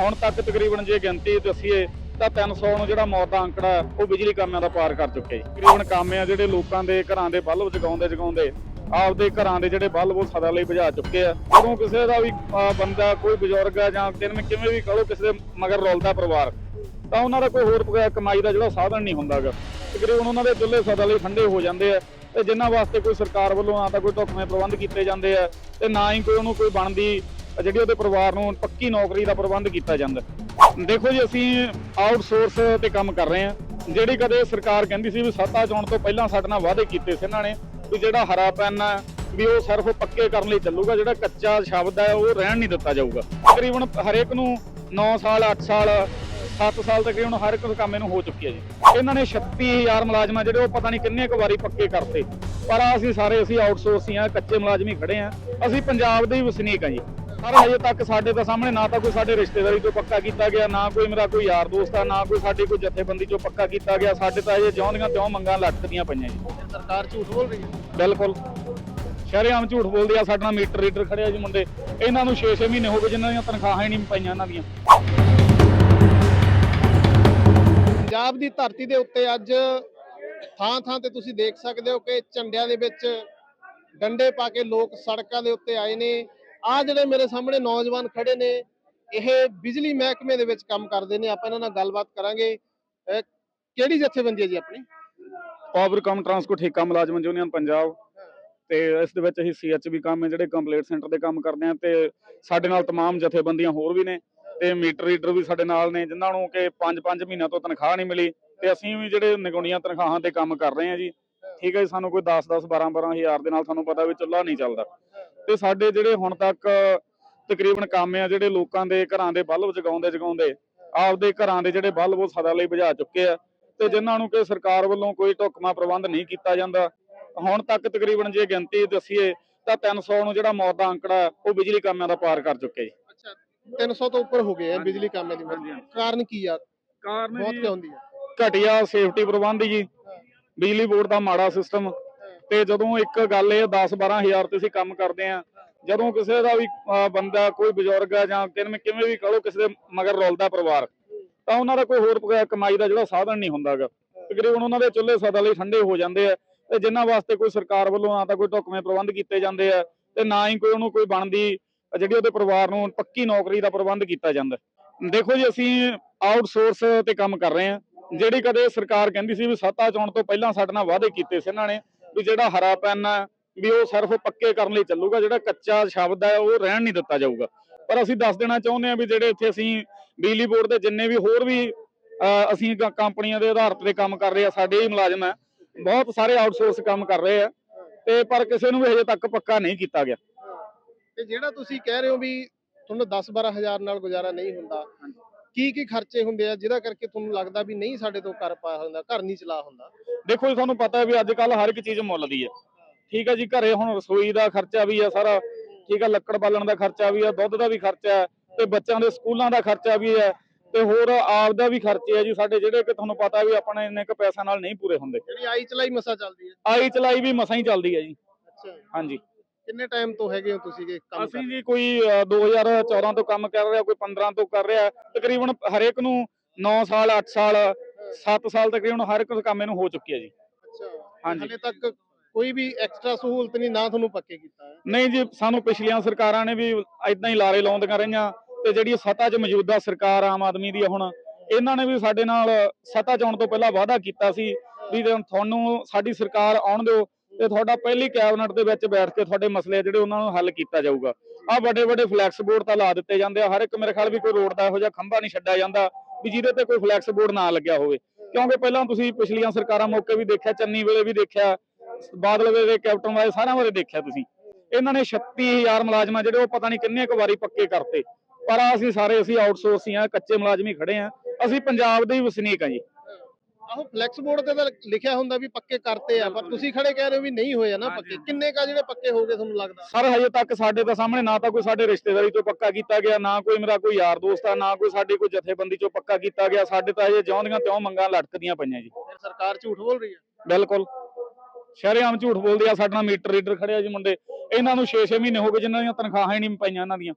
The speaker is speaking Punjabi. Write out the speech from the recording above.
ਹੁਣ ਤੱਕ ਤਕਰੀਬਨ ਜੇ ਗਿਣਤੀ ਦੱਸੀਏ ਤਾਂ 300 ਨੂੰ ਜਿਹੜਾ ਮੌਤ ਦਾ ਅੰਕੜਾ ਉਹ ਬਿਜਲੀ ਕਾਮਿਆਂ ਦਾ ਪਾਰ ਕਰ ਚੁੱਕੇ ਤਕਰੀਬਨ ਕਾਮਿਆਂ ਜਿਹੜੇ ਲੋਕਾਂ ਦੇ ਘਰਾਂ ਦੇ ਬਲਬ ਜਗਾਉਂਦੇ ਜਗਾਉਂਦੇ, ਆਪਦੇ ਘਰਾਂ ਦੇ ਜਿਹੜੇ ਬਲਬ ਉਹ ਸਦਾ ਲਈ ਬੁਝਾ ਚੁੱਕੇ ਆ। ਜਦੋਂ ਕਿਸੇ ਦਾ ਵੀ ਬੰਦਾ ਕੋਈ ਬਜ਼ੁਰਗ ਆ ਜਾਂ ਕਿਵੇਂ ਕਿਵੇਂ ਵੀ ਕਹੋ ਕਿਸੇ ਦੇ ਮਗਰ ਰੁਲਦਾ ਪਰਿਵਾਰ, ਤਾਂ ਉਹਨਾਂ ਦਾ ਕੋਈ ਹੋਰ ਕਮਾਈ ਦਾ ਜਿਹੜਾ ਸਾਧਨ ਨਹੀਂ ਹੁੰਦਾਗਾ ਤਕਰੀਬਨ ਉਹਨਾਂ ਦੇ ਚੁੱਲ੍ਹੇ ਸਦਾ ਲਈ ਠੰਡੇ ਹੋ ਜਾਂਦੇ ਆ ਤੇ ਜਿਨ੍ਹਾਂ ਵਾਸਤੇ ਕੋਈ ਸਰਕਾਰ ਵੱਲੋਂ ਨਾ ਤਾਂ ਕੋਈ ਢੁਕਵੇਂ ਪ੍ਰਬੰਧ ਕੀਤੇ ਜਾਂਦੇ ਆ ਤੇ ਨਾ ਹੀ ਕੋਈ ਉਹਨੂੰ ਕੋਈ ਬਣਦੀ ਜਿਹੜੀ ਉਹਦੇ ਪਰਿਵਾਰ ਨੂੰ ਪੱਕੀ ਨੌਕਰੀ ਦਾ ਪ੍ਰਬੰਧ ਕੀਤਾ ਜਾਂਦਾ। ਦੇਖੋ ਜੀ, ਅਸੀਂ ਆਊਟਸੋਰਸ ਤੇ ਕੰਮ ਕਰ ਰਹੇ ਹਾਂ। ਜਿਹੜੀ ਕਦੇ ਸਰਕਾਰ ਕਹਿੰਦੀ ਸੀ ਵੀ ਸੱਤਾ ਚੋਣ ਤੋਂ ਪਹਿਲਾਂ ਸਾਡੇ ਨਾਲ ਵਾਅਦੇ ਕੀਤੇ ਸੀ ਇਹਨਾਂ ਨੇ ਵੀ ਜਿਹੜਾ ਹਰਾ ਪੈਨ ਹੈ ਵੀ ਉਹ ਸਿਰਫ ਪੱਕੇ ਕਰਨ ਲਈ ਚੱਲੂਗਾ, ਜਿਹੜਾ ਕੱਚਾ ਸ਼ਬਦ ਹੈ ਉਹ ਰਹਿਣ ਨਹੀਂ ਦਿੱਤਾ ਜਾਊਗਾ। ਤਕਰੀਬਨ ਹਰੇਕ ਨੂੰ 9 ਸਾਲ 8 ਸਾਲ 7 ਸਾਲ ਤਕਰੀਬਨ ਹਰ ਇੱਕ ਕੰਮ ਇਹਨੂੰ ਹੋ ਚੁੱਕੀ ਹੈ ਜੀ। ਇਹਨਾਂ ਨੇ 36000 ਮੁਲਾਜ਼ਮਾਂ ਜਿਹੜੇ ਉਹ ਪਤਾ ਨਹੀਂ ਕਿੰਨੇ ਕੁ ਵਾਰੀ ਪੱਕੇ ਕਰਤੇ। ਪਰ ਅਸੀਂ ਸਾਰੇ ਅਸੀਂ ਆਊਟਸੋਰਸ ਹੀ ਆ ਕੱਚੇ ਮੁਲਾਜ਼ਮ ਹੀ ਖੜੇ ਆ ਅਸੀਂ ਪੰਜਾਬ ਦੇ ਹੀ ਵਸਨੀਕ ਆ ਜੀ। ਪਰ ਹਜੇ ਤੱਕ ਸਾਡੇ ਤਾਂ ਸਾਹਮਣੇ ਨਾ ਤਾਂ ਕੋਈ ਸਾਡੇ ਰਿਸ਼ਤੇਦਾਰੀ ਤੋਂ ਪੱਕਾ ਕੀਤਾ ਗਿਆ ਨਾ ਕੋਈ ਮੇਰਾ ਕੋਈ ਯਾਰ ਦੋਸਤ ਆ ਨਾ ਕੋਈ ਸਾਡੀ ਕੋਈ ਜਥੇਬੰਦੀ ਚੋਂ ਪੱਕਾ ਕੀਤਾ ਗਿਆ। ਸਾਡੇ ਤਾਂ ਇਹ ਜਿਉਂਦੀਆਂ ਤਿਉਂ ਮੰਗਾਂ ਲਟਕਦੀਆਂ ਪਈਆਂ ਜੀ। ਸਰਕਾਰ ਝੂਠ ਬੋਲ ਰਹੀ ਹੈ। ਬਿਲਕੁਲ। ਸ਼ਰੇਆਮ ਝੂਠ ਬੋਲਦੇ ਆ ਸਾਡੇ ਨਾਲ ਮੀਟਰ ਰੀਡਰ ਖੜਿਆ ਜੀ ਮੁੰਡੇ। ਇਹਨਾਂ ਨੂੰ 6-6 ਮਹੀਨੇ ਹੋ ਗਏ ਜਿਨ੍ਹਾਂ ਦੀਆਂ ਤਨਖਾਹਾਂ ਹੀ ਨਹੀਂ ਪਈਆਂ ਇਹਨਾਂ ਦੀਆਂ। ਪੰਜਾਬ ਦੀ ਧਰਤੀ ਦੇ ਉੱਤੇ ਅੱਜ ਥਾਂ ਥਾਂ ਤੇ ਤੁਸੀਂ ਦੇਖ ਸਕਦੇ ਹੋ ਕਿ ਝੰਡਿਆਂ ਦੇ ਵਿੱਚ ਡੰਡੇ ਪਾ ਕੇ ਲੋਕ ਸੜਕਾਂ ਦੇ ਉੱਤੇ ਆਏ ਨੇ। ਆ ਜਿਹੜੇ ਮੇਰੇ ਸਾਹਮਣੇ ਨੌਜਵਾਨ ਖੜੇ ਨੇ ਇਹ ਬਿਜਲੀ ਮਹਿਕਮੇ ਦੇ ਵਿੱਚ ਕੰਮ ਕਰਦੇ ਨੇ ਆਪਾਂ ਇਹਨਾਂ ਨਾਲ ਗੱਲਬਾਤ ਕਰਾਂਗੇ ਅਹ ਕਿਹੜੀ ਜਥੇਬੰਦੀ ਹੈ ਜੀ ਆਪਣੀ ਪਾਵਰ ਕਮ ਟਰਾਂਸਕੋ ਠੇਕਾ ਮੁਲਾਜ਼ਮ ਯੂਨੀਅਨ ਪੰਜਾਬ ਤੇ ਇਸ ਦੇ ਵਿੱਚ ਅਸੀਂ ਸੀਐਚਬੀ ਕੰਮ ਹੈ ਜਿਹੜੇ ਕੰਪਲੀਟ ਸੈਂਟਰ ਦੇ ਕੰਮ ਕਰਦੇ ਆ ਤੇ ਸਾਡੇ ਨਾਲ तमाम ਜਥੇਬੰਦੀਆਂ ਹੋਰ ਵੀ ਨੇ ਤੇ ਮੀਟਰ ਰੀਡਰ ਵੀ ਸਾਡੇ ਨਾਲ ਨੇ ਜਿਨ੍ਹਾਂ ਨੂੰ ਕਿ 5-5 ਮਹੀਨਿਆਂ ਤੋਂ ਤਨਖਾਹ ਨਹੀਂ ਮਿਲੀ ਤੇ ਅਸੀਂ ਵੀ ਜਿਹੜੇ ਨਿਗੁਣੀਆਂ ਤਨਖਾਹਾਂ ਤੇ ਕੰਮ ਕਰ ਰਹੇ ਹਾਂ ਜੀ ਠੀਕ ਹੈ ਜੀ ਸਾਨੂੰ ਕੋਈ 10-10 12-12 ਹਜ਼ਾਰ ਦੇ ਨਾਲ ਤੁਹਾਨੂੰ ਪਤਾ ਵੀ ਚੁੱਲ੍ਹਾ ਨਹੀਂ ਚੱਲਦਾ ਤੇ ਸਾਡੇ ਜਿਹੜੇ ਹੁਣ ਤੱਕ ਤਕਰੀਬਨ ਕੰਮ ਆ ਜਿਹੜੇ ਲੋਕਾਂ ਦੇ ਘਰਾਂ ਦੇ ਬਲਬ ਜਗਾਉਂਦੇ ਜਗਾਉਂਦੇ ਆਪਦੇ ਘਰਾਂ ਦੇ ਜਿਹੜੇ ਬਲਬ ਉਹ ਸਦਾ ਲਈ ਬੁਝਾ ਚੁੱਕੇ ਆ ਤੇ ਜਿਨ੍ਹਾਂ ਨੂੰ ਕਿ ਸਰਕਾਰ ਵੱਲੋਂ ਕੋਈ ਢੁਕਮਾ ਪ੍ਰਬੰਧ ਨਹੀਂ ਕੀਤਾ ਜਾਂਦਾ। ਹੁਣ ਤੱਕ ਤਕਰੀਬਨ ਜੇ ਗਿਣਤੀ ਦੱਸੀਏ ਤਾਂ 300 ਨੂੰ ਜਿਹੜਾ ਮੌਤ ਦਾ ਅੰਕੜਾ ਉਹ ਬਿਜਲੀ ਕਾਮਿਆਂ ਦਾ ਪਾਰ ਕਰ ਚੁੱਕੇ ਜੀ। ਅੱਛਾ 300 ਤੋਂ ਉੱਪਰ ਹੋ ਗਏ ਆ ਬਿਜਲੀ ਕਾਮੇ ਦੀ। ਕਾਰਨ ਕੀ ਆ? ਕਾਰਨ ਬਹੁਤ ਕਿਉਂ ਹੁੰਦੀ ਆ? ਘਟੀਆ ਸੇਫਟੀ ਪ੍ਰਬੰਧ ਜੀ ਬਿਜਲੀ ਬੋਰਡ ਦਾ ਮਾੜਾ ਸਿਸਟਮ ਤੇ ਜਦੋਂ ਇੱਕ ਗੱਲ ਇਹ 10 12000 ਤੇ ਅਸੀਂ ਕੰਮ ਕਰਦੇ ਆ ਜਦੋਂ ਕਿਸੇ ਦਾ ਵੀ ਬੰਦਾ ਕੋਈ ਬਜ਼ੁਰਗ ਆ ਜਾਂ ਕਿਵੇਂ ਕਿਵੇਂ ਵੀ ਕਹੋ ਕਿਸੇ ਦੇ ਮਗਰ ਰੁਲਦਾ ਪਰਿਵਾਰ, ਤਾਂ ਉਹਨਾਂ ਦਾ ਕੋਈ ਹੋਰ ਕਮਾਈ ਦਾ ਜਿਹੜਾ ਸਾਧਨ ਨਹੀਂ ਹੁੰਦਾਗਾ ਤਕਰੀਬਨ ਉਹਨਾਂ ਦੇ ਚੁੱਲ੍ਹੇ ਸਦਾ ਲਈ ਠੰਡੇ ਹੋ ਜਾਂਦੇ ਆ ਤੇ ਜਿਨ੍ਹਾਂ ਵਾਸਤੇ ਕੋਈ ਸਰਕਾਰ ਵੱਲੋਂ ਨਾ ਤਾਂ ਕੋਈ ਢੁਕਵੇਂ ਪ੍ਰਬੰਧ ਕੀਤੇ ਜਾਂਦੇ ਆ ਤੇ ਨਾ ਹੀ ਕੋਈ ਉਹਨੂੰ ਕੋਈ ਬਣਦੀ, ਜਿਹੜੀ ਉਹਦੇ ਪਰਿਵਾਰ ਨੂੰ ਪੱਕੀ ਨੌਕਰੀ ਦਾ ਪ੍ਰਬੰਧ ਕੀਤਾ ਜਾਂਦਾ। ਦੇਖੋ ਜੀ, ਅਸੀਂ ਆਊਟਸੋਰਸ ਤੇ ਕੰਮ ਕਰ ਰਹੇ ਹਾਂ। ਜਿਹੜੀ ਕਦੇ ਸਰਕਾਰ ਕਹਿੰਦੀ ਸੀ ਵੀ ਸੱਤਾ ਚੋਣ ਤੋਂ ਪਹਿਲਾਂ ਸਾਡੇ ਨਾਲ ਵਾਅਦੇ ਕੀਤੇ ਸੀ ਇਹਨਾਂ ਨੇ ਵੀ ਜਿਹੜਾ ਹਰਾ ਪੈਨ ਹੈ ਵੀ ਉਹ ਸਿਰਫ ਪੱਕੇ ਕਰਨ ਲਈ ਚੱਲੂਗਾ ਜਿਹੜਾ ਕੱਚਾ ਸ਼ਬਦ ਹੈ ਉਹ ਰਹਿਣ ਨਹੀਂ ਦਿੱਤਾ ਜਾਊਗਾ। ਪਰ ਅਸੀਂ ਦੱਸ ਦੇਣਾ ਚਾਹੁੰਦੇ ਹਾਂ ਵੀ ਜਿਹੜੇ ਇੱਥੇ ਅਸੀਂ ਬਿਜਲੀ ਬੋਰਡ ਦੇ ਜਿੰਨੇ ਵੀ ਹੋਰ ਵੀ ਅਸੀਂ ਕੰਪਨੀਆਂ ਦੇ ਆਧਾਰ ਤੇ ਕੰਮ ਕਰ ਰਹੇ ਆ ਸਾਡੇ ਹੀ ਮੁਲਾਜ਼ਮ ਹੈ ਬਹੁਤ ਸਾਰੇ ਆਊਟਸੋਰਸ ਕੰਮ ਕਰ ਰਹੇ ਆ ਤੇ ਪਰ ਕਿਸੇ ਨੂੰ ਵੀ ਹਜੇ ਤੱਕ ਪੱਕਾ ਨਹੀਂ ਕੀਤਾ ਗਿਆ। ਤੇ ਜਿਹੜਾ ਤੁਸੀਂ ਕਹਿ ਰਹੇ ਹੋ ਵੀ ਤੁਹਾਨੂੰ 10 12 ਹਜ਼ਾਰ ਨਾਲ ਗੁਜ਼ਾਰਾ ਨਹੀਂ ਹੁੰਦਾ ਕੀ ਕੀ ਖਰਚੇ ਹੁੰਦੇ ਆ ਜਿਹਦਾ ਕਰਕੇ ਤੁਹਾਨੂੰ ਲੱਗਦਾ ਵੀ ਨਹੀਂ ਸਾਡੇ ਤੋਂ ਕਰ ਪਾ ਹੁੰਦਾ ਘਰ ਨਹੀਂ ਚਲਾ ਹੁੰਦਾ? ਦੇਖੋ ਜੀ ਤੁਹਾਨੂੰ ਪਤਾ ਹੈ ਵੀ ਅੱਜ ਕੱਲ ਹਰ ਇੱਕ ਚੀਜ਼ ਮੁੱਲ ਦੀ ਹੈ ਠੀਕ ਹੈ ਜੀ ਘਰੇ ਹੁਣ ਰਸੋਈ ਦਾ ਖਰਚਾ ਵੀ ਹੈ ਸਾਰਾ। ਠੀਕ ਹੈ ਲੱਕੜ ਬਾਲਣ ਦਾ ਖਰਚਾ ਵੀ ਹੈ ਦੁੱਧ ਦਾ ਵੀ ਖਰਚਾ ਹੈ ਤੇ ਬੱਚਿਆਂ ਦੇ ਸਕੂਲਾਂ ਦਾ ਖਰਚਾ ਵੀ ਹੈ ਤੇ ਹੋਰ ਆਪ ਦਾ ਵੀ ਖਰਚੇ ਹੈ ਜੀ ਸਾਡੇ ਜਿਹੜੇ ਕਿ ਤੁਹਾਨੂੰ ਪਤਾ ਵੀ ਆਪਣੇ ਇੰਨੇ ਕੁ ਪੈਸਾ ਨਾਲ ਨਹੀਂ ਪੂਰੇ ਹੁੰਦੇ। ਜਿਹੜੀ ਆਈ ਚਲਾਈ ਮਸਾ ਚੱਲਦੀ ਹੈ ਆਈ ਚਲਾਈ ਵੀ ਮਸਾਂ ਹੀ ਚੱਲਦੀ ਹੈ ਜੀ। ਅੱਛਾ ਹਾਂਜੀ। ਕਿੰਨੇ ਟਾਈਮ ਤੋਂ ਹੈਗੇ ਹੋ ਤੁਸੀਂ ਇਹ ਕੰਮ ਅਸੀਂ ਜੀ ਕੋਈ ਅਹ, 2014 ਤੋਂ ਕੰਮ ਕਰ ਰਿਹਾ ਕੋਈ 15 ਤੋਂ ਕਰ ਰਿਹਾ। ਤਕਰੀਬਨ ਹਰੇਕ ਨੂੰ 9 ਸਾਲ 8 ਸਾਲ 7 ਸਾਲ ਤਕਰੀਬਨ ਹਰ ਇੱਕ ਕੰਮ ਇਹਨੂੰ ਹੋ ਚੁੱਕੀ ਹੈ ਜੀ। ਅੱਛਾ। ਹਾਂਜੀ। ਹਲੇ ਤੱਕ ਕੋਈ ਵੀ ਐਕਸਟਰਾ ਸਹੂਲਤ ਨਹੀਂ ਨਾ ਤੁਹਾਨੂੰ ਪੱਕੇ ਕੀਤਾ ਹੈ? ਨਹੀਂ ਜੀ ਸਾਨੂੰ ਪਿਛਲੀਆਂ ਸਰਕਾਰਾਂ ਨੇ ਵੀ ਇਦਾਂ ਹੀ ਲਾਰੇ ਲਾਉਂਦੀਆਂ ਰਹੀਆਂ ਤੇ ਜਿਹੜੀ ਸੱਤਾ 'ਚ ਮੌਜੂਦਾ ਸਰਕਾਰ ਆਮ ਆਦਮੀ ਦੀ ਹੁਣ ਇਹਨਾਂ ਨੇ ਵੀ ਸਾਡੇ ਨਾਲ ਸੱਤਾ 'ਚ ਆਉਣ ਤੋਂ ਪਹਿਲਾਂ ਵਾਅਦਾ ਕੀਤਾ ਸੀ ਵੀ ਤੁਹਾਨੂੰ ਸਾਡੀ ਸਰਕਾਰ ਆਉਣ ਦਿਓ ਤੇ ਤੁਹਾਡਾ ਪਹਿਲੀ ਕੈਬਨਿਟ ਦੇ ਵਿੱਚ ਬੈਠ ਕੇ ਤੁਹਾਡੇ ਮਸਲੇ ਜਿਹੜੇ ਉਹਨਾਂ ਨੂੰ ਹੱਲ ਕੀਤਾ ਜਾਊਗਾ। ਆ ਵੱਡੇ ਵੱਡੇ ਫਲੈਕਸ ਬੋਰਡ ਤਾਂ ਲਾ ਦਿੱਤੇ ਜਾਂਦੇ ਆ ਹਰ ਇੱਕ ਮੇਰੇ ਖਿਆਲ ਵੀ ਕੋਈ ਰੋਡ ਦਾ ਇਹੋ ਜਿਹਾ ਖੰਭਾ ਨਹੀਂ ਛੱਡਿਆ ਜਾਂਦਾ। ਵੀ ਜਿਹਦੇ ਤੇ ਕੋਈ ਫਲੈਕਸ ਬੋਰਡ ਨਾ ਲੱਗਿਆ ਹੋਵੇ। ਕਿਉਂਕਿ ਪਹਿਲਾਂ ਤੁਸੀਂ ਪਿਛਲੀਆਂ ਸਰਕਾਰਾਂ ਮੌਕੇ ਵੀ ਦੇਖਿਆ, ਚੰਨੀ ਵੇਲੇ ਵੀ ਦੇਖਿਆ, ਬਾਦਲ ਵੇਲੇ, ਕੈਪਟਨ ਵਾਲੇ ਸਾਰਿਆਂ ਬਾਰੇ ਦੇਖਿਆ ਤੁਸੀਂ। ਇਹਨਾਂ ਨੇ 36000 ਮੁਲਾਜ਼ਮਾਂ ਜਿਹੜੇ ਉਹ ਪਤਾ ਨਹੀਂ ਕਿੰਨੇ ਕੁ ਵਾਰੀ ਪੱਕੇ ਕਰਤੇ। ਪਰ ਅਸੀਂ ਸਾਰੇ ਅਸੀਂ ਆਊਟਸੋਰਸ ਹੀ ਆ ਕੱਚੇ ਮੁਲਾਜ਼ਮ ਹੀ ਖੜੇ ਆ ਅਸੀਂ ਪੰਜਾਬ ਦੇ ਹੀ ਵਸਨੀਕ ਆ ਜੀ। ਆਹੋ ਫਲੈਕਸ ਬੋਰਡ ਤੇ ਤਾਂ ਲਿਖਿਆ ਹੁੰਦਾ ਵੀ ਪੱਕੇ ਕਰਤੇ ਆ ਪਰ ਤੁਸੀਂ ਖੜੇ ਕਹਿ ਰਹੇ ਹੋ ਵੀ ਨਹੀਂ ਹੋਏ ਆ ਨਾ। ਪੱਕੇ। ਕਿੰਨੇ ਕਾ ਜਿਹੜੇ ਪੱਕੇ ਹੋ ਗਏ ਤੁਹਾਨੂੰ ਲੱਗਦਾ? ਸਰ ਹਜੇ ਤੱਕ ਸਾਡੇ ਤਾਂ ਸਾਹਮਣੇ ਨਾ ਤਾਂ ਕੋਈ ਸਾਡੇ ਰਿਸ਼ਤੇਦਾਰੀ ਤੋਂ ਪੱਕਾ ਕੀਤਾ ਗਿਆ ਨਾ ਕੋਈ ਮੇਰਾ ਕੋਈ ਯਾਰ ਦੋਸਤ ਆ ਨਾ ਕੋਈ ਸਾਡੀ ਕੋਈ ਜਥੇਬੰਦੀ ਚੋਂ ਪੱਕਾ ਕੀਤਾ ਗਿਆ। ਸਾਡੇ ਤਾਂ ਹਜੇ ਜਿਉਂਦੀਆਂ ਤਿਉਂ ਮੰਗਾਂ ਲਟਕਦੀਆਂ ਪਈਆਂ ਜੀ। ਸਰਕਾਰ ਝੂਠ ਬੋਲ ਰਹੀ ਹੈ? ਬਿਲਕੁਲ। ਸ਼ਰੇਆਮ ਝੂਠ ਬੋਲਦੇ ਆ ਸਾਡੇ ਨਾਲ ਮੀਟਰ ਰੀਡਰ ਖੜਿਆ ਜੀ ਮੁੰਡੇ। ਇਹਨਾਂ ਨੂੰ 6-6 ਮਹੀਨੇ ਹੋ ਗਏ ਜਿਨ੍ਹਾਂ ਦੀਆਂ ਤਨਖਾਹਾਂ ਹੀ ਨਹੀਂ ਪਈਆਂ ਇਹਨਾਂ ਦੀਆਂ।